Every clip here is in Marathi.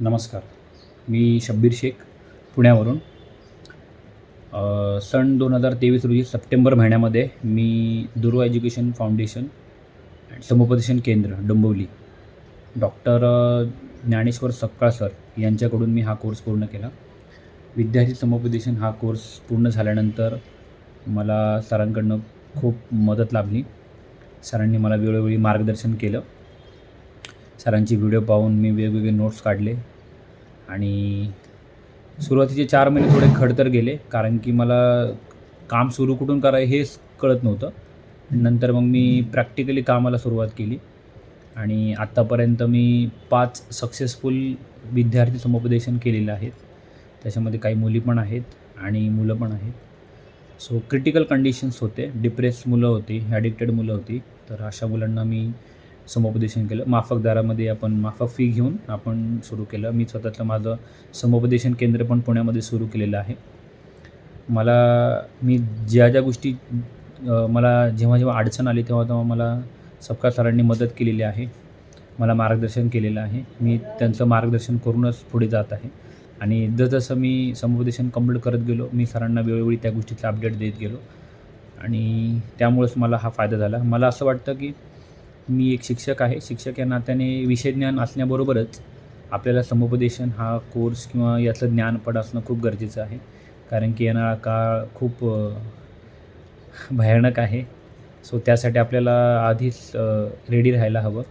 नमस्कार. मी शब्बीर शेख पुण्यावरून. सन दोन हजार तेवीस रोजी सप्टेंबर महिन्यामध्ये मी दुर्वा एज्युकेशन फाउंडेशन अँड समुपदेशन केंद्र डोंबिवली डॉक्टर ज्ञानेश्वर सक्काळ सर यांच्याकडून मी हा कोर्स पूर्ण केला. विद्यार्थी समुपदेशन हा कोर्स पूर्ण झाल्यानंतर मला सरांकडनं खूप मदत लाभली. सरांनी मला वेळोवेळी मार्गदर्शन केलं. सरांची व्हिडिओ पाहून मी वेगवेगळे नोट्स काढले. आणि सुरुवातीचे चार महिने थोडे खडतर गेले कारण की मला काम सुरू कुठून करायचं हेच कळत नव्हतं. नंतर मग मी प्रॅक्टिकली कामाला सुरुवात केली. आणि आत्तापर्यंत मी पाच सक्सेसफुल विद्यार्थी समुपदेशन केलेलं आहेत. त्याच्यामध्ये काही मुली पण आहेत आणि मुलं पण आहेत. सो क्रिटिकल कंडिशन्स होते. डिप्रेस मुलं होती ॲडिक्टेड मुलं होती. तर अशा मुलांना मी समुपदेशन केलं. माफक दरामध्ये आपण माफक फी घेऊन आपण सुरू केलं. मी स्वतःचं माझं समुपदेशन केंद्र पण पुण्यामध्ये सुरू केलेलं आहे. मला मी ज्या ज्या गोष्टी मला जेव्हा जेव्हा अडचण आली तेव्हा तेव्हा मला सपकाळ सरांनी मदत केलेली आहे. मला मार्गदर्शन केलेलं आहे. मी त्यांचं मार्गदर्शन करूनच पुढे जात आहे. आणि जसजसं मी समुपदेशन कंप्लीट करत गेलो मी सरांना वेळोवेळी त्या गोष्टीचा अपडेट देत गेलो. आणि त्यामुळेच मला हा फायदा झाला. मला असं वाटतं की मी एक शिक्षक आहे. शिक्षक या नात्याने विषय ज्ञान असण्याबरोबरच आपल्याला समुपदेशन हा कोर्स किंवा याचं ज्ञानपड असणं खूप गरजेचं आहे. कारण की येणारा काळ खूप भयानक आहे. सो त्यासाठी आपल्याला आधीच रेडी राहायला हवं.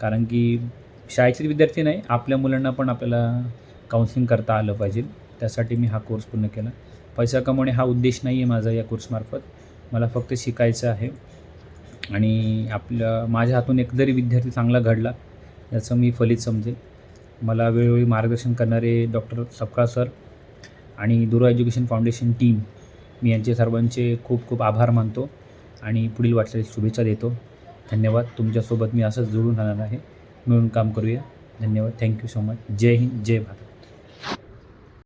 कारण की शाळेचे विद्यार्थी नाही आपल्या मुलांना पण आपल्याला काउन्सिलिंग करता आलं पाहिजे. त्यासाठी मी हा कोर्स पूर्ण केला. पैसा कमवणे हा उद्देश नाही आहे माझा या कोर्समार्फत मला फक्त शिकायचं आहे. आणि आपल्या माझ्या हातून एक जरी विद्यार्थी चांगला घडला याचं मी फलित समजेल मला वेळोवेळी मार्गदर्शन करणारे डॉक्टर सपकाळ सर आणि दुर्वा एज्युकेशन फाउंडेशन टीम मी यांचे सर्वांचे खूप खूप आभार मानतो आणि पुढील वाटचालीस शुभेच्छा देतो. धन्यवाद. तुमच्यासोबत मी असंच जुळून राहणार आहे. मिळून काम करूया. धन्यवाद. थँक्यू सो मच जय हिंद. जय भारत.